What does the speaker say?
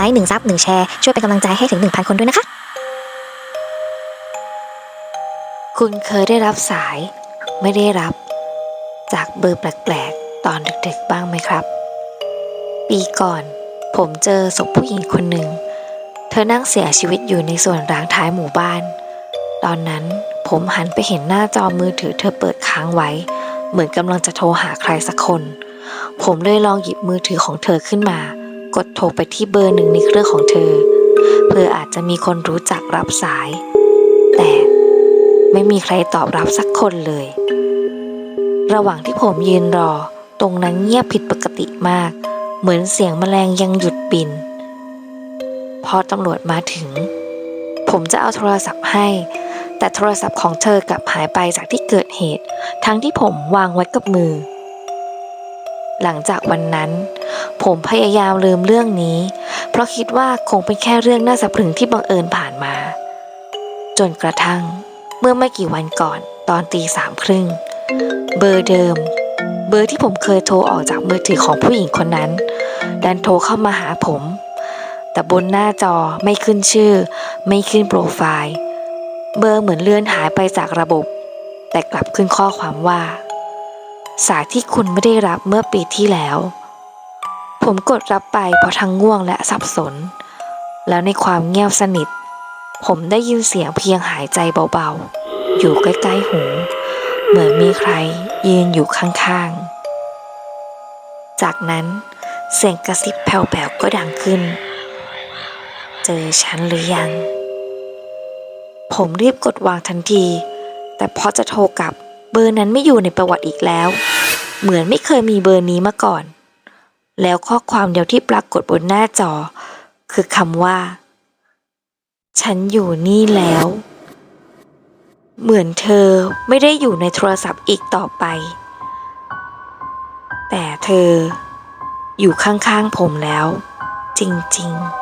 ลค์หนึ่งซับหนึ่งแชร์ ช่วยเป็นกำลังใจให้ถึง 1,000 คนด้วยนะคะ คุณเคยได้รับสาย ไม่ได้รับ จากเบอร์แปลกๆ ตอนดึกๆ บ้างไหมครับ ปีก่อน ผมเจอศพผู้หญิงคนหนึ่ง เธอนั่งเสียชีวิตอยู่ในส่วนร้างท้ายหมู่บ้าน ตอนนั้นผมหันไปเห็นหน้าจอมือถือเธอเปิดค้างไว้ เหมือนกำลังจะโทรหาใครสักคน ผมเลยลองหยิบมือถือของเธอขึ้นมา กดโทรไปที่เบอร์หนึ่งในเครื่องของเธอ เพื่ออาจจะมีคนรู้จักรับสาย แต่ไม่มีใครตอบรับสักคนเลย ระหว่างที่ผมยืนรอ ตรงนั้นเงียบผิดปกติมาก เหมือนเสียงแมลงยังหยุดบิน พอตำรวจมาถึง ผมจะเอาโทรศัพท์ให้ แต่โทรศัพท์ของเธอกลับหายไปจากที่เกิดเหตุ ทั้งที่ผมวางไว้กับมือ หลังจากวันนั้น ผมพยายามลืมเรื่องนี้ เพราะคิดว่าคงเป็นแค่เรื่องน่าสะพรึงที่บังเอิญผ่านมา จนกระทั่ง เมื่อไม่กี่วันก่อนตอนตีสามครึ่ง เบอร์เดิม เบอร์ที่ผมเคยโทรออกจากมือถือของผู้หญิงคนนั้น ดันโทรเข้ามาหาผม แต่บนหน้าจอไม่ขึ้นชื่อ ไม่ขึ้นโปรไฟล์ เบอร์เหมือนเลื่อนหายไปจากระบบ แต่กลับขึ้นข้อความว่า สายที่คุณไม่ได้รับเมื่อปีที่แล้ว ผมกดรับไปเพราะทั้งง่วงและสับสน แล้วในความเงียบสนิท ผมได้ยินเสียงเพียงหายใจเบาๆ อยู่ใกล้ๆหู เหมือนมีใครยืนอยู่ข้างๆ จากนั้นเสียงกระซิบแผ่วๆก็ดังขึ้น เจอฉันหรือยัง ผมรีบกดวางทันที แต่พอจะโทรกลับ เบอร์นั้นไม่อยู่ในประวัติอีกแล้ว เหมือนไม่เคยมีเบอร์นี้มาก่อน แล้วข้อความเดียวที่ปรากฏบนหน้าจอ คือคำว่า ฉันอยู่นี่แล้ว เหมือนเธอไม่ได้อยู่ในโทรศัพท์อีกต่อไป แต่เธออยู่ข้างๆผมแล้ว จริงๆ